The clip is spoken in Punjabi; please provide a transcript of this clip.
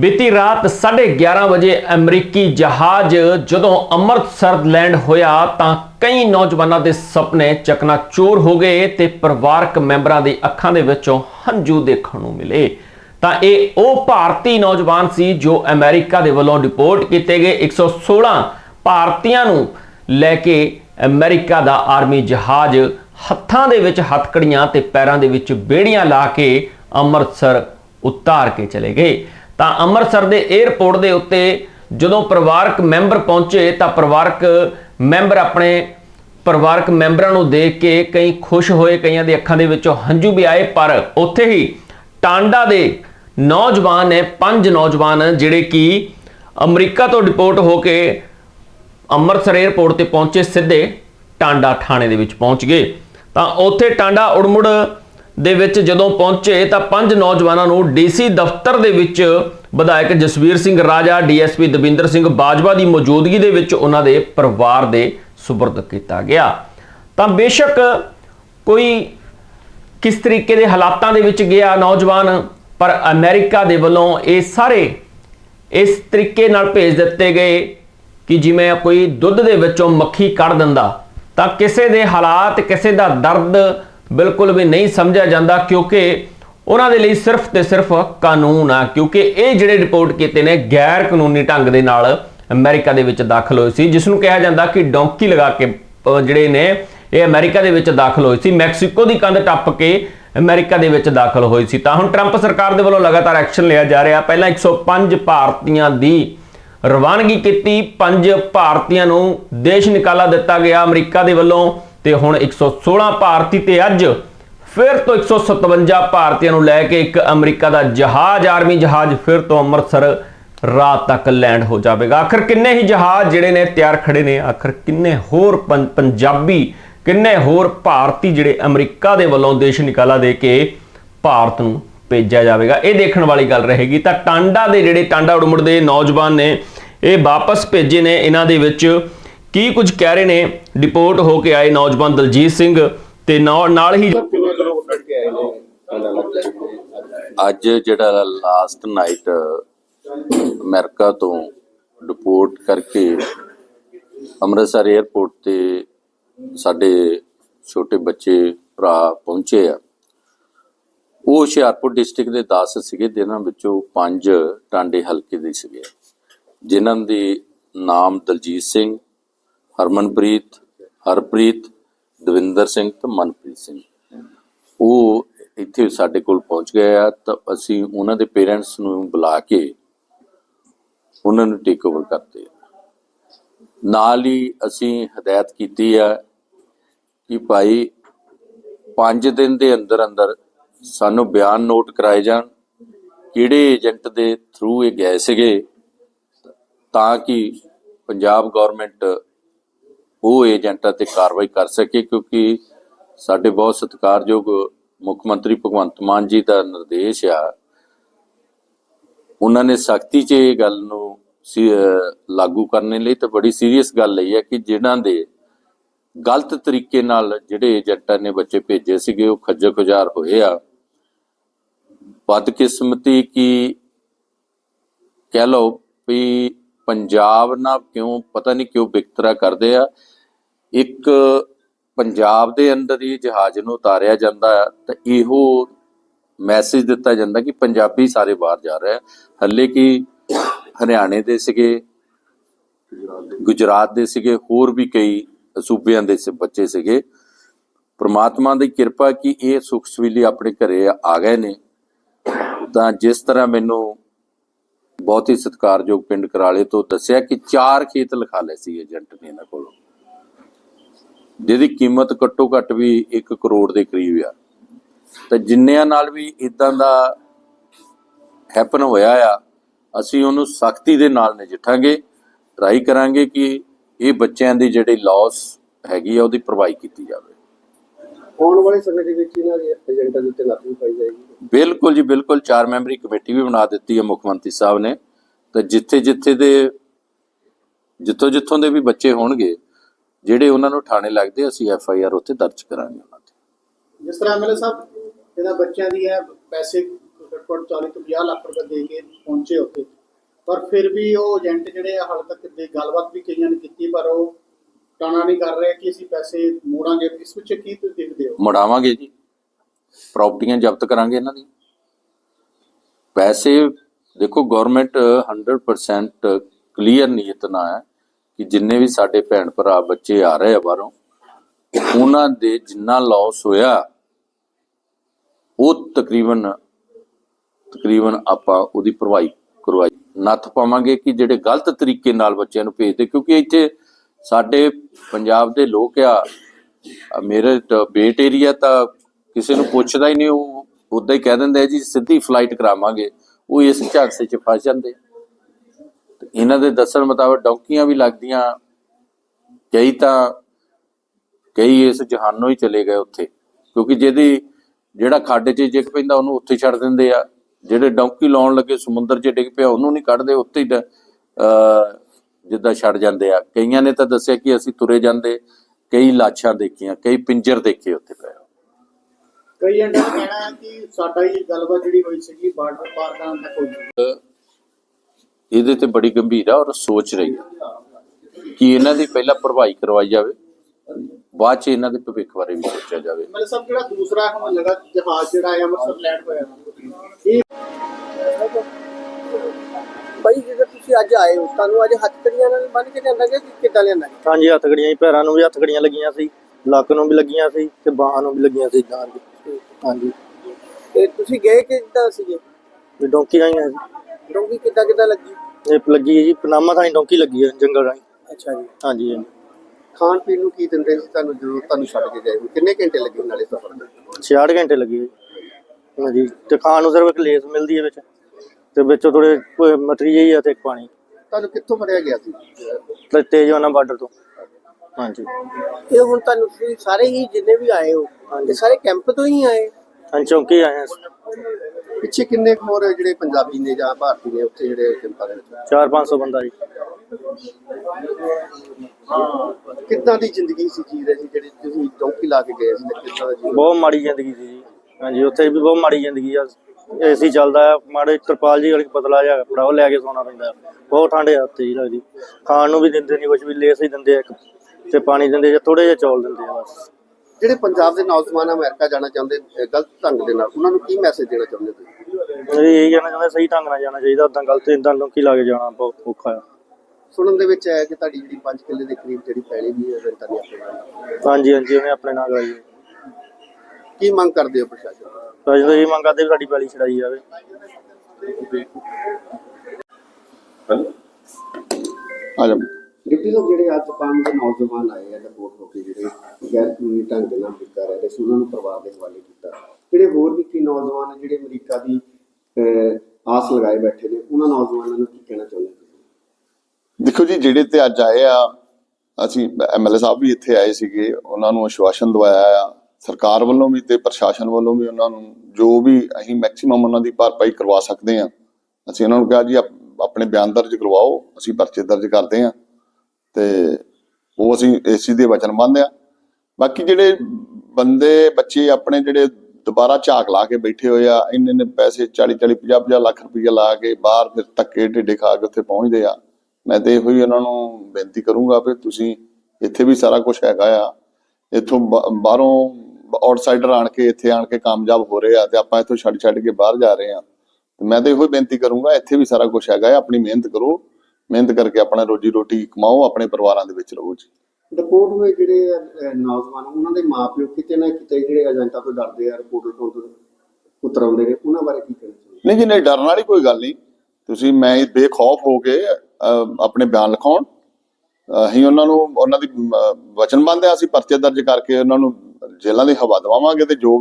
ਬੀਤੀ ਰਾਤ 11:30 ਵਜੇ ਅਮਰੀਕੀ ਜਹਾਜ਼ ਜਦੋਂ ਅੰਮ੍ਰਿਤਸਰ ਲੈਂਡ ਹੋਇਆ ਤਾਂ ਕਈ ਨੌਜਵਾਨਾਂ ਦੇ ਸੁਪਨੇ ਚਕਨਾਚੂਰ ਹੋ ਗਏ ਤੇ ਪਰਿਵਾਰਕ ਮੈਂਬਰਾਂ ਦੀ ਅੱਖਾਂ ਦੇ ਵਿੱਚੋਂ ਹੰਝੂ ਦੇਖਣ ਨੂੰ ਮਿਲੇ। ਤਾਂ ਇਹ ਉਹ ਭਾਰਤੀ ਨੌਜਵਾਨ ਸੀ ਜੋ ਅਮਰੀਕਾ ਦੇ ਵੱਲੋਂ ਡਿਪੋਰਟ ਕੀਤੇ ਗਏ 116 ਭਾਰਤੀਆਂ ਨੂੰ ਲੈ ਕੇ ਅਮਰੀਕਾ ਦਾ ਆਰਮੀ ਜਹਾਜ਼ ਹੱਥਾਂ ਦੇ ਵਿੱਚ ਹੱਥਕੜੀਆਂ ਤੇ ਪੈਰਾਂ ਦੇ ਵਿੱਚ ਬੇੜੀਆਂ ਲਾ ਕੇ ਅੰਮ੍ਰਿਤਸਰ ਉਤਾਰ ਕੇ ਚਲੇ ਗਏ। ਤਾਂ ਅੰਮ੍ਰਿਤਸਰ ਦੇ 에ਅਰਪੋਰਟ ਦੇ ਉੱਤੇ ਜਦੋਂ ਪਰਿਵਾਰਕ ਮੈਂਬਰ ਪਹੁੰਚੇ ਤਾਂ ਪਰਿਵਾਰਕ ਮੈਂਬਰ ਆਪਣੇ ਪਰਿਵਾਰਕ ਮੈਂਬਰਾਂ ਨੂੰ ਦੇਖ ਕੇ ਕਈ ਖੁਸ਼ ਹੋਏ, ਕਈਆਂ ਦੇ ਅੱਖਾਂ ਦੇ ਵਿੱਚੋਂ ਹੰਝੂ ਵੀ ਆਏ। ਪਰ ਉੱਥੇ ਹੀ ਟਾਂਡਾ ਦੇ ਨੌਜਵਾਨ ਨੇ, ਪੰਜ ਨੌਜਵਾਨ ਜਿਹੜੇ ਕਿ ਅਮਰੀਕਾ ਤੋਂ ਡਿਪੋਰਟ ਹੋ ਕੇ ਅੰਮ੍ਰਿਤਸਰ 에ਅਰਪੋਰਟ ਤੇ ਪਹੁੰਚੇ, ਸਿੱਧੇ ਟਾਂਡਾ ਥਾਣੇ ਦੇ ਵਿੱਚ ਪਹੁੰਚ ਗਏ। ਤਾਂ ਉੱਥੇ ਟਾਂਡਾ ਉੜਮੁੜ ਦੇ ਵਿੱਚ ਜਦੋਂ ਪਹੁੰਚੇ ਤਾਂ ਪੰਜ ਨੌਜਵਾਨਾਂ ਨੂੰ ਡੀਸੀ ਦਫ਼ਤਰ ਦੇ ਵਿੱਚ ਵਿਧਾਇਕ ਜਸਵੀਰ ਸਿੰਘ ਰਾਜਾ, ਡੀਐਸਪੀ ਦਵਿੰਦਰ ਸਿੰਘ ਬਾਜਵਾ ਦੀ ਮੌਜੂਦਗੀ ਦੇ ਵਿੱਚ ਉਹਨਾਂ ਦੇ ਪਰਿਵਾਰ ਦੇ ਸੁਪਰਦ ਕੀਤਾ ਗਿਆ। ਤਾਂ ਬੇਸ਼ੱਕ ਕੋਈ ਕਿਸ ਤਰੀਕੇ ਦੇ ਹਾਲਾਤਾਂ ਦੇ ਵਿੱਚ ਗਿਆ ਨੌਜਵਾਨ, ਪਰ ਅਮਰੀਕਾ ਦੇ ਵੱਲੋਂ ਇਹ ਸਾਰੇ ਇਸ ਤਰੀਕੇ ਨਾਲ ਭੇਜ ਦਿੱਤੇ ਗਏ ਕਿ ਜਿਵੇਂ ਕੋਈ ਦੁੱਧ ਦੇ ਵਿੱਚੋਂ ਮੱਖੀ ਕੱਢ ਦਿੰਦਾ, ਤਾਂ ਕਿਸੇ ਦੇ ਹਾਲਾਤ, ਕਿਸੇ ਦਾ ਦਰਦ ਬਿਲਕੁਲ ਵੀ ਨਹੀਂ ਸਮਝਿਆ ਜਾਂਦਾ ਕਿਉਂਕਿ ਉਹਨਾਂ ਦੇ ਲਈ ਸਿਰਫ ਤੇ ਸਿਰਫ ਕਾਨੂੰਨ ਆ, ਕਿਉਂਕਿ ਇਹ ਜਿਹੜੇ ਰਿਪੋਰਟ ਕੀਤੇ ਨੇ ਗੈਰ ਕਾਨੂੰਨੀ ਢੰਗ ਦੇ ਨਾਲ ਅਮਰੀਕਾ ਦੇ ਵਿੱਚ ਦਾਖਲ ਹੋਏ ਸੀ, ਜਿਸ ਨੂੰ ਕਿਹਾ ਜਾਂਦਾ ਕਿ ਡੌਂਕੀ ਲਗਾ ਕੇ ਜਿਹੜੇ ਨੇ, ਇਹ ਅਮਰੀਕਾ ਦੇ ਵਿੱਚ ਦਾਖਲ ਹੋਏ ਸੀ, ਮੈਕਸੀਕੋ ਦੀ ਕੰਧ ਟੱਪ ਕੇ ਅਮਰੀਕਾ ਦੇ ਵਿੱਚ ਦਾਖਲ ਹੋਏ ਸੀ। ਤਾਂ ਹੁਣ ਟਰੰਪ ਸਰਕਾਰ ਦੇ ਵੱਲੋਂ ਲਗਾਤਾਰ ਐਕਸ਼ਨ ਲਿਆ ਜਾ ਰਿਹਾ। ਪਹਿਲਾਂ 105 ਭਾਰਤੀਆਂ ਦੀ ਰਵਾਨਗੀ ਕੀਤੀ, ਪੰਜ ਭਾਰਤੀਆਂ ਨੂੰ ਦੇਸ਼ ਨਿਕਾਲਾ ਦਿੱਤਾ ਗਿਆ। ਅਮਰੀਕਾ ਦੇ ਵੱਲੋਂ ਤੇ ਹੁਣ 116 ਭਾਰਤੀ ਤੇ ਅੱਜ ਫਿਰ ਤੋਂ 157 ਭਾਰਤੀਆਂ ਨੂੰ ਲੈ ਕੇ ਇੱਕ ਅਮਰੀਕਾ ਦਾ ਜਹਾਜ਼, ਆਰਮੀ ਜਹਾਜ਼ ਫਿਰ ਤੋਂ ਅੰਮ੍ਰਿਤਸਰ ਰਾਤ ਤੱਕ ਲੈਂਡ ਹੋ ਜਾਵੇਗਾ। ਆਖਰ ਕਿੰਨੇ ਹੀ ਜਹਾਜ਼ ਜਿਹੜੇ ਨੇ ਤਿਆਰ ਖੜੇ ਨੇ? ਆਖਰ ਕਿੰਨੇ ਹੋਰ ਪੰ- ਪੰਜਾਬੀ, ਕਿੰਨੇ ਹੋਰ ਭਾਰਤੀ ਜਿਹੜੇ ਅਮਰੀਕਾ ਦੇ ਵੱਲੋਂ ਦੇਸ਼ ਨਿਕਾਲਾ ਦੇ ਕੇ ਭਾਰਤ ਨੂੰ ਭੇਜਿਆ ਜਾਵੇਗਾ? ਇਹ ਦੇਖਣ ਵਾਲੀ ਗੱਲ ਰਹੇਗੀ। ਤਾਂ ਟਾਂਡਾ ਦੇ ਜਿਹੜੇ ਟਾਂਡਾ ਉੜਮੁੜ ਦੇ ਨੌਜਵਾਨ ਨੇ, ਇਹ ਵਾਪਸ ਭੇਜੇ ਨੇ। ਇਹਨਾਂ ਦੇ ਵਿੱਚ ਕੀ ਕੁਝ ਕਹਿ ਰਹੇ ਨੇ? ਡਿਪੋਰਟ ਹੋ ਕੇ ਆਏ ਨੌਜਵਾਨ ਦਲਜੀਤ ਸਿੰਘ ਤੇ ਨਾਲ ਨਾਲ ਹੀ ਅੱਜ ਜਿਹੜਾ ਲਾਸਟ ਨਾਈਟ ਅਮਰੀਕਾ ਤੋਂ ਡਿਪੋਰਟ ਕਰਕੇ ਅੰਮ੍ਰਿਤਸਰ 에ਅਰਪੋਰਟ ਤੇ ਸਾਡੇ ਛੋਟੇ ਬੱਚੇ, ਭਰਾ ਪਹੁੰਚੇ ਆ। ਉਹ ਹੁਸ਼ਿਆਰਪੁਰ ਡਿਸਟ੍ਰਿਕਟ ਦੇ 10 ਸੀਗੇ, ਜਿਨ੍ਹਾਂ ਵਿੱਚੋਂ 5 ਟਾਂਡੇ ਹਲਕੇ ਦੇ ਸੀਗੇ। ਜਿਨ੍ਹਾਂ ਦੇ ਨਾਮ ਦਲਜੀਤ ਸਿੰਘ ਹਰਮਨਪ੍ਰੀਤ, ਹਰਪ੍ਰੀਤ, ਦਵਿੰਦਰ ਸਿੰਘ ਤੇ ਮਨਪ੍ਰੀਤ ਸਿੰਘ। ਉਹ ਇੱਥੇ ਸਾਡੇ ਕੋਲ ਪਹੁੰਚ ਗਏ ਆ ਤਾਂ ਅਸੀਂ ਉਹਨਾਂ ਦੇ ਪੇਰੈਂਟਸ ਨੂੰ ਬੁਲਾ ਕੇ ਉਹਨਾਂ ਨੂੰ ਟੇਕ ਓਵਰ ਕਰਦੇ ਆ। ਨਾਲ ਹੀ ਅਸੀਂ ਹਦਾਇਤ ਕੀਤੀ ਆ ਕਿ ਭਾਈ 5 ਦਿਨ ਦੇ ਅੰਦਰ ਅੰਦਰ ਸਾਨੂੰ ਬਿਆਨ ਨੋਟ ਕਰਾਏ ਜਾਣ, ਕਿਹੜੇ ਏਜੰਟ ਦੇ ਥਰੂ ਇਹ ਗਏ ਸੀਗੇ ਤਾਂ ਕਿ ਪੰਜਾਬ ਗਵਰਨਮੈਂਟ ਉਹ ਏਜੰਟਾਂ ਤੇ ਕਾਰਵਾਈ ਕਰ ਸਕੇ, ਕਿਉਂਕਿ ਸਾਡੇ ਬਹੁਤ ਸਤਿਕਾਰਯੋਗ ਮੁੱਖ ਮੰਤਰੀ ਭਗਵੰਤ ਮਾਨ ਜੀ ਦਾ ਨਿਰਦੇਸ਼ ਆ। ਉਹਨਾਂ ਨੇ ਸਖਤੀ 'ਚ ਇਹ ਗੱਲ ਨੂੰ ਲਾਗੂ ਕਰਨ ਲਈ ਤਾਂ ਬੜੀ ਸੀਰੀਅਸ ਗੱਲ ਲਈ ਹੈ ਕਿ ਜਿਨ੍ਹਾਂ ਦੇ ਗਲਤ ਤਰੀਕੇ ਨਾਲ ਜਿਹੜੇ ਏਜੰਟਾਂ ਨੇ ਬੱਚੇ ਭੇਜੇ ਸੀਗੇ, ਉਹ ਖੱਜਲ ਖੁਜਾਰ ਹੋਏ ਆ। ਬਦਕਿਸਮਤੀ ਕੀ ਕਹਿ ਲਓ ਵੀ ਪੰਜਾਬ ਨਾਲ ਕਿਉਂ, ਪਤਾ ਨਹੀਂ ਕਿਉਂ ਬਿਕਤਰਾ ਕਰਦੇ ਆ। ਇੱਕ ਪੰਜਾਬ ਦੇ ਅੰਦਰ ਹੀ ਜਹਾਜ਼ ਨੂੰ ਉਤਾਰਿਆ ਜਾਂਦਾ ਤਾਂ ਇਹੋ ਮੈਸੇਜ ਦਿੱਤਾ ਜਾਂਦਾ ਕਿ ਪੰਜਾਬੀ ਸਾਰੇ ਬਾਹਰ ਜਾ ਰਹੇ ਆ ਹੱਲੇ ਕਿ ਹਰਿਆਣੇ ਦੇ ਸੀਗੇ, ਗੁਜਰਾਤ ਦੇ ਸੀਗੇ, ਹੋਰ ਵੀ ਕਈ ਸੂਬਿਆਂ ਦੇ ਬੱਚੇ ਸੀਗੇ। ਪ੍ਰਮਾਤਮਾ ਦੀ ਕਿਰਪਾ ਕਿ ਇਹ ਸੁਖ ਸਵੀਲੀ ਆਪਣੇ ਘਰੇ ਆ ਗਏ ਨੇ। ਤਾਂ ਜਿਸ ਤਰ੍ਹਾਂ ਮੈਨੂੰ ਬਹੁਤ ਹੀ ਸਤਿਕਾਰਯੋਗ ਪਿੰਡ ਕਰਾਲੇ ਤੋਂ ਦੱਸਿਆ ਕਿ ਚਾਰ ਖੇਤ ਲਿਖਾ ਲਏ ਸੀ ਏਜੰਟ ਨੇ ਇਹਨਾਂ ਕੋਲੋਂ। ਜਿਹਦੀ ਕੀਮਤ ਘੱਟੋ ਘੱਟ ਵੀ 1 ਕਰੋੜ ਦੇ ਕਰੀਬ ਆ। ਤਾਂ ਜਿੰਨਿਆਂ ਨਾਲ ਵੀ ਇਦਾਂ ਦਾ ਹੈਪਨ ਹੋਇਆ ਆ ਅਸੀਂ ਉਹਨੂੰ ਸਖਤੀ ਦੇ ਨਾਲ ਨਜਿੱਠਾਂਗੇ ਟਰਾਈ ਕਰਾਂਗੇ ਕਿ ਇਹ ਬੱਚਿਆਂ ਦੀ ਜਿਹੜੀ ਲਾਸ ਹੈਗੀ ਆ ਉਹਦੀ ਭਰਵਾਈ ਕੀਤੀ ਜਾਵੇ। ਆਉਣ ਵਾਲੇ ਸਮੇਂ ਦੇ ਵਿੱਚ ਇਹਨਾਂ ਦੇ ਏਜੰਟਾਂ ਦੇ ਉੱਤੇ ਵੀ ਪਾਈ ਜਾਏਗੀ। ਬਿਲਕੁਲ ਜੀ ਬਿਲਕੁਲ। ਚਾਰ ਮੈਂਬਰੀ ਕਮੇਟੀ ਵੀ ਬਣਾ ਦਿੱਤੀ ਹੈ ਮੁੱਖ ਮੰਤਰੀ ਸਾਹਿਬ ਨੇ। ਤਾਂ ਜਿੱਥੇ ਜਿੱਥੇ ਦੇ ਜਿੱਥੋਂ ਜਿੱਥੋਂ ਦੇ ਵੀ ਬੱਚੇ ਹੋਣਗੇ ਜਿਹੜੇ ਉਹਨਾਂ ਨੂੰ ਥਾਣੇ ਲੱਗਦੇ ਅਸੀਂ ਐਫ ਆਈ ਆਰ ਉੱਥੇ ਦਰਜ ਕਰਾਂਗੇ ਉਹਨਾਂ ਤੇ। ਜਿਸ ਤਰ੍ਹਾਂ ਐਮਐਲਏ ਸਾਹਿਬ ਇਹਨਾਂ ਬੱਚਿਆਂ ਦੀ ਹੈ ਪੈਸੇ ਘੱਟੋ ਘੱਟ 40 ਤੋਂ 50 ਲੱਖ ਰੁਪਏ ਦੇ ਕੇ ਪਹੁੰਚੇ ਉੱਥੇ। ਪਰ ਫਿਰ ਵੀ ਉਹ ਏਜੰਟ ਜਿਹੜੇ ਹਾਲੇ ਤੱਕ ਦੇ ਗੱਲਬਾਤ ਵੀ ਕਈਆਂ ਨੇ ਕੀਤੀ ਪਰ ਉਹ ਟਾਣਾ ਨਹੀਂ ਕਰ ਰਹੇ ਕਿ ਅਸੀਂ ਪੈਸੇ ਮੋੜਾਂਗੇ। ਇਸ ਵਿੱਚ ਕੀ ਤੁਸੀਂ ਦੇਖਦੇ ਹੋ? ਮੜਾਵਾਂਗੇ ਜੀ। ਪ੍ਰਾਪਰਟੀਆਂ ਜ਼ਬਤ ਕਰਾਂਗੇ ਇਹਨਾਂ ਦੀ। ਪੈਸੇ ਦੇਖੋ ਗਵਰਨਮੈਂਟ 100% ਕਲੀਅਰ ਨੀਅਤ ਨਾਲ ਹੈ ਕਿ ਜਿੰਨੇ ਵੀ ਸਾਡੇ ਭੈਣ ਭਰਾ ਬੱਚੇ ਆ ਰਹੇ ਆ ਬਾਹਰੋਂ, ਉਹਨਾਂ ਦੇ ਜਿੰਨਾ ਲਾਸ ਹੋਇਆ, ਉਹ ਤਕਰੀਬਨ ਤਕਰੀਬਨ ਆਪਾਂ ਉਹਦੀ ਭਰਵਾਈ ਕਰਵਾਈ। ਨੱਥ ਪਾਵਾਂਗੇ ਕਿ ਜਿਹੜੇ ਗਲਤ ਤਰੀਕੇ ਨਾਲ ਬੱਚਿਆਂ ਨੂੰ ਭੇਜਦੇ, ਕਿਉਂਕਿ ਇੱਥੇ ਸਾਡੇ ਪੰਜਾਬ ਦੇ ਲੋਕ ਆ ਮੇਰੇ ਤਾਂ ਬੇਟ ਏਰੀਆ ਤਾਂ ਕਿਸੇ ਨੂੰ ਪੁੱਛਦਾ ਹੀ ਨਹੀਂ, ਉਹ ਉਦਾਂ ਹੀ ਕਹਿ ਦਿੰਦੇ ਜੀ, ਸਿੱਧੀ ਫਲਾਈਟ ਕਰਾਵਾਂਗੇ। ਉਹ ਇਸ ਝਾਂਸੇ 'ਚ ਫਸ ਜਾਂਦੇ। ਇਹਨਾਂ ਦੇ ਦੱਸਣ ਮੁਤਾਬਕ ਡੌਂਕੀਆਂ ਵੀ ਲੱਗਦੀਆਂ। ਕਈ ਤਾਂ ਕਈ ਇਸ ਜਹਾਨੋਂ ਹੀ ਚਲੇ ਗਏ ਉੱਥੇ ਕਿਉਂਕਿ ਜਿਹਦੀ ਜਿਹੜਾ ਖੱਡ 'ਚ ਜਿੱਕ ਪੈਂਦਾ ਉਹਨੂੰ ਉੱਥੇ ਛੱਡ ਦਿੰਦੇ ਆ। ਜਿਹੜੇ ਡੌਂਕੀ ਲਾਉਣ ਲੱਗੇ ਸਮੁੰਦਰ 'ਚ ਡਿੱਗ ਪਿਆ ਉਹਨੂੰ ਨਹੀਂ ਕੱਢਦੇ ਉੱਥੇ ਹੀ ਅ ਜਿੱਦਾਂ ਛੱਡ ਜਾਂਦੇ ਆ। ਕਈਆਂ ਨੇ ਤਾਂ ਦੱਸਿਆ ਕਿ ਅਸੀਂ ਤੁਰੇ ਜਾਂਦੇ ਕਈ ਲਾਸ਼ਾਂ ਦੇਖੀਆਂ ਕਈ ਪਿੰਜਰ ਦੇਖੇ ਉੱਥੇ ਪਏ। ਕਈ ਏਜੰਟਾਂ ਦਾ ਕਹਿਣਾ ਹੈ ਕਿ ਸਾਡਾ ਹੀ ਗੱਲਬਾਤ ਜਿਹੜੀ ਹੋਈ ਸੀਗੀ ਬਾਰਡਰ ਪਾਰ ਕਰਨ ਦਾ ਕੋਈ ਇਹਦੇ ਤੇ ਬੜੀ ਗੰਭੀਰ ਆ ਔਰ ਸੋਚ ਰਹੀ ਹੈ ਕਿ ਇਹਨਾਂ ਦੀ ਪਹਿਲਾਂ ਭਰਵਾਈ ਕਰਵਾਈ ਜਾਵੇ ਬਾਅਦ ਚ ਇਹਨਾਂ ਦੇ ਭਵਿੱਖ ਬਾਰੇ ਵੀ ਸੋਚਿਆ ਜਾਵੇ। ਮਤਲਬ ਸਭ ਜਿਹੜਾ ਦੂਸਰਾ ਹੁਣ ਲਗਾ ਜਹਾਜ਼ ਜਿਹੜਾ ਹੈ ਅੰਮ੍ਰਿਤਸਰ ਲੈਂਡ ਹੋਇਆ। ਇਹ ਭਾਈ ਜਦੋਂ ਤੁਸੀਂ ਅੱਜ ਆਏ ਹੋ ਤੁਹਾਨੂੰ ਅੱਜ ਹੱਥਕੜੀਆਂ ਨਾਲ ਬੰਨ ਕੇ ਲਿਆਂਦਾ ਗਿਆ ਕਿ ਕਿੱਦਾਂ ਲਿਆਂਦਾ ਗਿਆ? ਹਾਂਜੀ ਹੱਥਕੜੀਆਂ ਹੀ ਪੈਰਾਂ ਨੂੰ ਵੀ ਹੱਥਕੜੀਆਂ ਲੱਗੀਆਂ ਸੀ ਲੱਕ ਨੂੰ ਵੀ ਲੱਗੀਆਂ ਸੀ ਤੇ ਬਾਹਾਂ ਨੂੰ ਵੀ ਲੱਗੀਆਂ ਸੀ ਦੀ ਹਾਂਜੀ। ਤੇ ਤੁਸੀਂ ਗਏ ਕਿੱਦਾਂ ਸੀਗੇ? ਵੀ ਡੋਂਕੀ ਆਈਆਂ ਸੀ। ਡੋਂਗੀ ਕਿੱਦਾਂ ਕਿੱਦਾਂ ਲੱਗੀ? ਇਹ ਲੱਗੀ ਹੈ ਜੀ ਪਨਾਮਾ ਥਾਈ ਡੋਂਕੀ ਲੱਗੀ ਹੈ ਜੰਗਲ ਰਾਈ ਅੱਛਾ ਜੀ। ਹਾਂਜੀ ਹਾਂਜੀ। ਖਾਣ ਪੀਣ ਨੂੰ ਕੀ ਦਿੰਦੇ ਸੀ? ਤੁਹਾਨੂੰ ਜਦੋਂ ਤੁਹਾਨੂੰ ਛੱਡ ਕੇ ਗਏ। ਹੋ? ਕਿੰਨੇ ਘੰਟੇ ਲੱਗੇ ਨਾਲੇ ਸਫ਼ਰ ਦੇ 66 ਘੰਟੇ ਲੱਗੇ ਜੀ। ਹਾਂਜੀ ਤੇ ਖਾਣ ਨੂੰ ਸਿਰਫ ਇੱਕ ਲੇਸ ਮਿਲਦੀ ਹੈ ਵਿੱਚ। ਤੇ ਵਿੱਚੋਂ ਥੋੜੇ ਮਟਰੀ ਜਿਹੀ ਆ ਤੇ ਇੱਕ ਪਾਣੀ। ਤੁਹਾਨੂੰ ਕਿੱਥੋਂ ਫੜਿਆ ਗਿਆ ਸੀ? ਤੇ ਤੇਜਵਾਨਾ ਬਾਰਡਰ ਤੋਂ। ਹਾਂਜੀ। ਇਹ ਹੁਣ ਤੁਹਾਨੂੰ ਤੁਸੀਂ ਸਾਰੇ ਹੀ ਜਿੰਨੇ ਵੀ ਆਏ ਹੋ ਇਹ ਸਾਰੇ ਕੈਂਪ ਤੋਂ ਹੀ ਆਏ? ਹਾਂ ਚੌਂਕੀ ਆਏ ਹਾਂ। ਪਿੱਛੇ ਕਿੰਨੇ ਕੁ ਹੋਰ ਜਿਹੜੇ ਪੰਜਾਬੀ ਨੇ ਜਾਂ ਭਾਰਤੀ ਨੇ ਉੱਥੇ ਜਿਹੜੇ ਕੈਂਪਾਂ ਦੇ ਵਿੱਚ? 4-500 ਬੰਦਾ ਜੀ। ਕਿੱਦਾਂ ਦੀ ਜ਼ਿੰਦਗੀ ਸੀ ਜੀ ਰਹੀ ਸੀ ਜਿਹੜੀ ਤੁਸੀਂ ਚੌਕੀ ਲਾ ਕੇ ਗਏ ਸੀ ਤੇ ਕਿੱਦਾਂ ਦਾ ਜੀਵਨ? ਬਹੁਤ ਮਾੜੀ ਜ਼ਿੰਦਗੀ ਸੀ ਜੀ। ਹਾਂਜੀ ਉੱਥੇ ਵੀ ਬਹੁਤ ਮਾੜੀ ਜ਼ਿੰਦਗੀ ਆ। ਏਸੀ ਚੱਲਦਾ ਆ ਮਾੜੇ ਤਰਪਾਲ ਜੀ ਵਾਲੀ ਪਤਲਾ ਜਿਹਾ ਕੱਪੜਾ ਉਹ ਲੈ ਕੇ ਸੌਣਾ ਪੈਂਦਾ ਬਹੁਤ ਠੰਡ ਆ ਉੱਥੇ ਜੀ ਲੱਗਦੀ। ਖਾਣ ਨੂੰ ਵੀ ਦਿੰਦੇ ਨਹੀਂ ਕੁਝ ਵੀ ਲੇਸ ਹੀ ਦਿੰਦੇ ਆ ਇੱਕ ਤੇ ਪਾਣੀ ਦਿੰਦੇ ਜਾਂ ਥੋੜੇ ਜਿਹਾ ਚੌਲ ਦਿੰਦੇ ਆ ਬਸ। ਜਿਹੜੇ ਪੰਜਾਬ ਦੇ ਨੌਜਵਾਨ ਅਮਰੀਕਾ ਜਾਣਾ ਚਾਹੁੰਦੇ ਅਹ ਗਲਤ ਢੰਗ ਦੇ ਨਾਲ ਉਹਨਾਂ ਨੂੰ ਕੀ ਮੈਸੇਜ ਦੇਣਾ ਚਾਹੁੰਦੇ ਤੁਸੀਂ? ਇਹ ਇਹ ਕਹਿਣਾ ਚਾਹੁੰਦਾ ਸਹੀ ਢੰਗ ਨਾਲ ਜਾਣਾ ਚਾਹੀਦਾ ਉਦਾਂ ਗਲਤ ਇਦਾਂ ਲੋਕੀ ਲਾ ਕੇ ਜਾਣਾ ਬਹੁਤ ਔਖਾ ਆ। ਸੁਣਨ ਦੇ ਵਿੱਚ ਆਇਆ ਕਿ ਤੁਹਾਡੀ ਜਿਹੜੀ 5 ਕਿੱਲੇ ਦੇ ਕਰੀਬ ਜਿਹੜੀ ਪੈਲੀ ਵੀ ਹੈ ਰੈਂਟਾ ਨੇ ਆਪਣੇ ਨਾਲ ਹਾਂਜੀ ਹਾਂਜੀ ਉਹਨੇ ਆਪਣੇ ਨਾਲ ਕਰਾਈ ਕੀ ਮੰਗ ਕਰਦੇ ਹੋ ਪ੍ਰਸ਼ਾਸਨ ਤੋਂ? ਤਾਂ ਜਦੋਂ ਇਹ ਮੰਗ ਕਰਦੇ ਵੀ ਸਾਡੀ ਪੈਲੀ ਛਡਾਈ ਜਾਵੇ। ਆ ਜਾ ਡਿਪਟੀ ਸਾਹਿਬ ਜਿਹੜੇ ਅੱਜ ਪੰਜ ਨੌਜਵਾਨ ਆਏ ਆ ਰਿਪੋਰਟ ਹੋ ਕੇ ਜਿਹੜੇ ਗੈਰ ਕਾਨੂੰਨੀ ਢੰਗ ਦੇ ਨਾਲ ਅਮਰੀਕਾ ਰਹਿ ਰਹੇ ਸੀ ਉਹਨਾਂ ਨੂੰ ਪਰਿਵਾਰ ਦੇ ਹਵਾਲੇ ਕੀਤਾ। ਜਿਹੜੇ ਹੋਰ ਵੀ ਕੀ ਨੌਜਵਾਨ ਆ ਜਿਹੜੇ ਅਮਰੀਕਾ ਦੀ ਆਸ ਲਗਾਏ ਬੈਠੇ ਨੇ, ਉਹਨਾਂ ਨੌਜਵਾਨਾਂ ਨੂੰ ਕੀ ਕਹਿਣਾ ਚਾਹੁੰਦੇ ਦੇਖੋ ਜੀ, ਜਿਹੜੇ ਤੇ ਅੱਜ ਆਏ ਆ, ਅਸੀਂ ਐਮਐਲਏ ਸਾਹਿਬ ਵੀ ਇੱਥੇ ਆਏ ਸੀਗੇ, ਉਹਨਾਂ ਨੂੰ ਆਸ਼ਵਾਸਨ ਦਵਾਇਆ ਆ, ਸਰਕਾਰ ਵੱਲੋਂ ਵੀ ਤੇ ਪ੍ਰਸ਼ਾਸਨ ਵੱਲੋਂ ਵੀ ਉਹਨਾਂ ਨੂੰ, ਜੋ ਵੀ ਅਸੀਂ ਮੈਕਸਿਮਮ ਉਹਨਾਂ ਦੀ ਭਰਪਾਈ ਕਰਵਾ ਸਕਦੇ ਆ। ਅਸੀਂ ਉਹਨਾਂ ਨੂੰ ਕਿਹਾ ਜੀ ਆਪਣੇ ਬਿਆਨ ਦਰਜ ਕਰਵਾਓ, ਅਸੀਂ ਪਰਚੇ ਦਰਜ ਕਰਦੇ ਆ। ਤੇ ਉਹ ਅਸੀਂ ਇਸ ਚੀਜ਼ ਦੇ ਵਚਨਬੱਧ ਆ ਬਾਕੀ ਜਿਹੜੇ ਬੰਦੇ, ਬੱਚੇ ਆਪਣੇ ਜਿਹੜੇ ਦੁਬਾਰਾ ਝਾਕ ਲਾ ਕੇ ਬੈਠੇ ਹੋਏ ਆ, ਇੰਨੇ ਇੰਨੇ ਪੈਸੇ 40 40 50 50 ਲੱਖ ਰੁਪਈਆ ਲਾ ਕੇ ਬਾਹਰ ਫਿਰ ਧੱਕੇ ਢਿੱਡੇ ਖਾ ਕੇ ਉੱਥੇ ਪਹੁੰਚਦੇ ਆ। ਮੈਂ ਤੇ ਇਹੋ ਹੀ ਉਹਨਾਂ ਨੂੰ ਬੇਨਤੀ ਕਰੂੰਗਾ ਵੀ ਤੁਸੀਂ ਇੱਥੇ ਵੀ ਸਾਰਾ ਕੁਝ ਹੈਗਾ ਆ। ਇੱਥੋਂ ਬਾ- ਬਾਹਰੋਂ ਆਊਟਸਾਈਡਰ ਆਣ ਕੇ ਇੱਥੇ ਆਣ ਕੇ ਕਾਮਯਾਬ ਹੋ ਰਹੇ ਆ ਤੇ ਆਪਾਂ ਇੱਥੋਂ ਛੱਡ ਛੱਡ ਕੇ ਬਾਹਰ ਜਾ ਰਹੇ ਆ। ਤੇ ਮੈਂ ਤਾਂ ਇਹੋ ਹੀ ਬੇਨਤੀ ਕਰੂੰਗਾ, ਇੱਥੇ ਵੀ ਸਾਰਾ ਕੁਝ ਹੈਗਾ ਆ, ਆਪਣੀ ਮਿਹਨਤ ਕਰੋ। ਮਿਹਨਤ ਕਰਕੇ ਆਪਣਾ ਰੋਜੀ ਰੋਟੀ ਕਮਾਓ ਆਪਣੇ ਪਰਿਵਾਰਾਂ ਦੇ ਵਿੱਚ ਰਹੋ ਜੀ। ਰਿਪੋਰਟ ਹੋਏ ਜਿਹੜੇ ਅਹ, ਨੌਜਵਾਨ ਉਹਨਾਂ ਦੇ ਮਾਪਿਓ ਕਿਤੇ ਨਾ ਕਿਤੇ ਜਿਹੜੇ ਏਜੰਟਾਂ ਤੋਂ ਡਰਦੇ ਆ ਰਿਪੋਰਟ ਤੋਂ ਉਤਰਾਉਂਦੇ ਨੇ ਉਹਨਾਂ ਬਾਰੇ ਕੀ ਕਹਿਣਾ ਚਾਹੁੰਦੇ ਨਹੀਂ ਜੀ ਨਹੀਂ ਡਰਨ ਵਾਲੀ ਕੋਈ ਗੱਲ ਨਹੀਂ। ਤੁਸੀਂ ਮੈਂ ਇਹ ਬੇਖੌਫ ਹੋ ਕੇ ਅਹ, ਆਪਣੇ ਬਿਆਨ ਲਿਖਾਉਣ। ਅਸੀਂ ਉਹਨਾਂ ਨੂੰ ਉਹਨਾਂ ਦੀ ਅਹ, ਵਚਨਬੱਧ ਆ ਅਸੀਂ ਪਰਚੇ ਦਰਜ ਕਰਕੇ ਉਹਨਾਂ ਨੂੰ ਜੇਲ੍ਹਾਂ ਦੀ ਹਵਾ ਦਵਾਵਾਂਗੇ ਤੇ ਜੋ ਵੀ